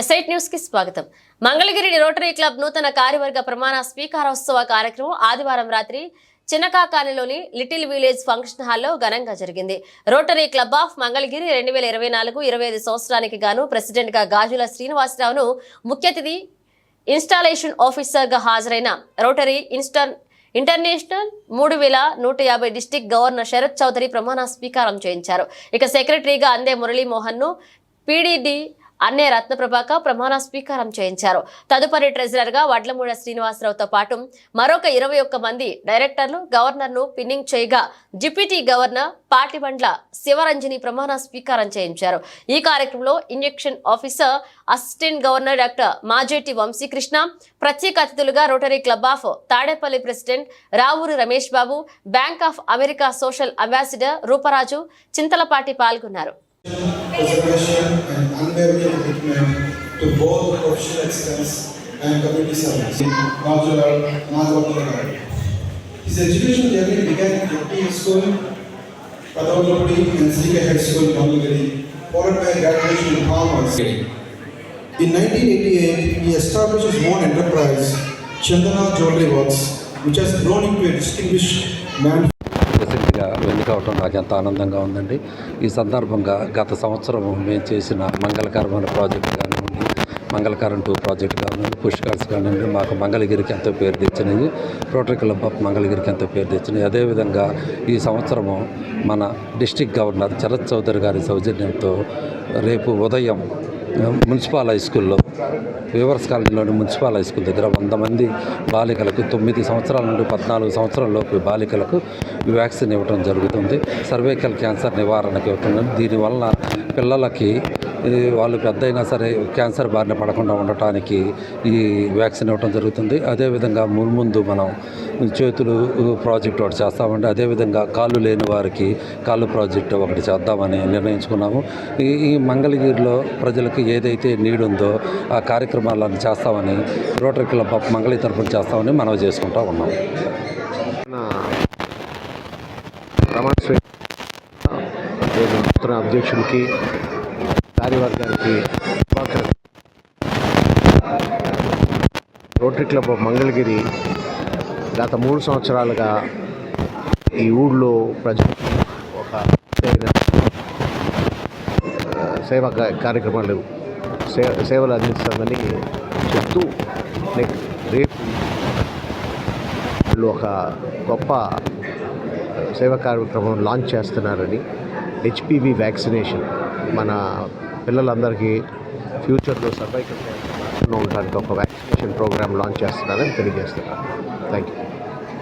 ఎస్ఐట్ న్యూస్కి స్వాగతం. Mangalagiri rotary club నూతన కార్యవర్గ ప్రమాణ స్వీకారోత్సవ కార్యక్రమం ఆదివారం రాత్రి చిన్నకాకానిలోని లిటిల్ విలేజ్ ఫంక్షన్ హాల్లో ఘనంగా జరిగింది. రోటరీ క్లబ్ ఆఫ్ మంగళగిరి రెండు వేల ఇరవై నాలుగు ఇరవై ఐదు సంవత్సరానికి గాను ప్రెసిడెంట్గా గాజుల శ్రీనివాసరావును ముఖ్య అతిథి ఇన్స్టాలేషన్ ఆఫీసర్గా హాజరైన రోటరీ ఇన్స్టన్ ఇంటర్నేషనల్ మూడు వేల నూట యాభై డిస్టిక్ గవర్నర్ శరత్ చౌదరి ప్రమాణ స్వీకారం చేయించారు. ఇక సెక్రటరీగా అందే మురళీమోహన్ను పీడీడీ అన్నే రత్నప్రభాక ప్రమాణ స్వీకారం చేయించారు. తదుపరి ట్రెజరర్గా వడ్లమూడ శ్రీనివాసరావుతో పాటు మరొక ఇరవై ఒక్క మంది డైరెక్టర్లు గవర్నర్ను పిన్నింగ్ చేయగా డిప్యూటీ గవర్నర్ పాటిబండ్ల శివరంజని ప్రమాణ స్వీకారం చేయించారు. ఈ కార్యక్రమంలో injection officer assistant governor doctor Majeti Vamsikrishna ప్రత్యేక అతిథులుగా rotary club of Tadepalli president Ravuri Ramesh Babu bank of America social ambassador Ruparaju Chintalapati పాల్గొన్నారు. Unwavering commitment to both professional excellence and community service. Rajular Madhavapuram. His education journey began in Jyoti School, Padavapudi and Srika High School, Mangalagiri, followed by graduation in Commerce. In 1988, he established his own enterprise, Chandana Jewelry Works, which has grown into a distinguished man. కావటం నాకు ఎంత ఆనందంగా ఉందండి. ఈ సందర్భంగా గత సంవత్సరం మేము చేసిన మంగళకరమైన ప్రాజెక్ట్ కానివ్వండి మంగళకరం టూ ప్రాజెక్ట్ కానివ్వండి పుష్కర్స్ కానివ్వండి మాకు మంగళగిరికి ఎంతో పేరు తెచ్చినాయి రోటరీ క్లబ్ ఆఫ్ మంగళగిరికి ఎంతో పేరు తెచ్చినాయి అదేవిధంగా ఈ సంవత్సరము మన డిస్టిక్ గవర్నర్ శరత్ చౌదరి గారి సౌజన్యంతో రేపు ఉదయం మున్సిపల్ హై స్కూల్లో వివర్స్ కాలనీలోని మున్సిపల్ హై స్కూల్ దగ్గర వంద మంది బాలికలకు తొమ్మిది సంవత్సరాల నుండి పద్నాలుగు సంవత్సరాలలోపు బాలికలకు వ్యాక్సిన్ ఇవ్వడం జరుగుతుంది. సర్వైకల్ క్యాన్సర్ నివారణకు ఇవ్వడం దీనివల్ల పిల్లలకి వాళ్ళు పెద్ద అయినా సరే క్యాన్సర్ బారిన పడకుండా ఉండటానికి ఈ వ్యాక్సిన్ ఇవ్వడం జరుగుతుంది. అదేవిధంగా మున్ముందు మనం చేతులు ప్రాజెక్ట్ ఒకటి చేస్తామండి. అదేవిధంగా కాళ్ళు లేని వారికి కాళ్ళు ప్రాజెక్ట్ ఒకటి చేద్దామని నిర్ణయించుకున్నాము. ఈ ఈ మంగళగిరిలో ప్రజలకు ఏదైతే నీడ్ ఉందో ఆ కార్యక్రమాలను చేస్తామని రోటరీ క్లబ్ ఆఫ్ మంగళగిరి తరఫున చేస్తామని మనవి చేసుకుంటా ఉన్నాం. నా ప్రమాణ అధ్యక్షుడికి కార్యవర్గానికి శుభాకాంక్షలు. రోటరీ క్లబ్ ఆఫ్ మంగళగిరి గత మూడు సంవత్సరాలుగా ఈ ఊళ్ళో ప్రజలకు ఒక సేవ సేవా కార్యక్రమాలు సే సేవలు అందిస్తామని చెప్తూ రేపు వాళ్ళు ఒక గొప్ప సేవా కార్యక్రమం లాంచ్ చేస్తున్నారని హెచ్పివి వ్యాక్సినేషన్ మన పిల్లలందరికీ ఫ్యూచర్లో సర్వైకల్ క్యాన్సర్ ఉండడానికి ఒక వ్యాక్సినేషన్ ప్రోగ్రామ్ లాంచ్ చేస్తున్నారని తెలియజేస్తున్నారు థ్యాంక్ యూ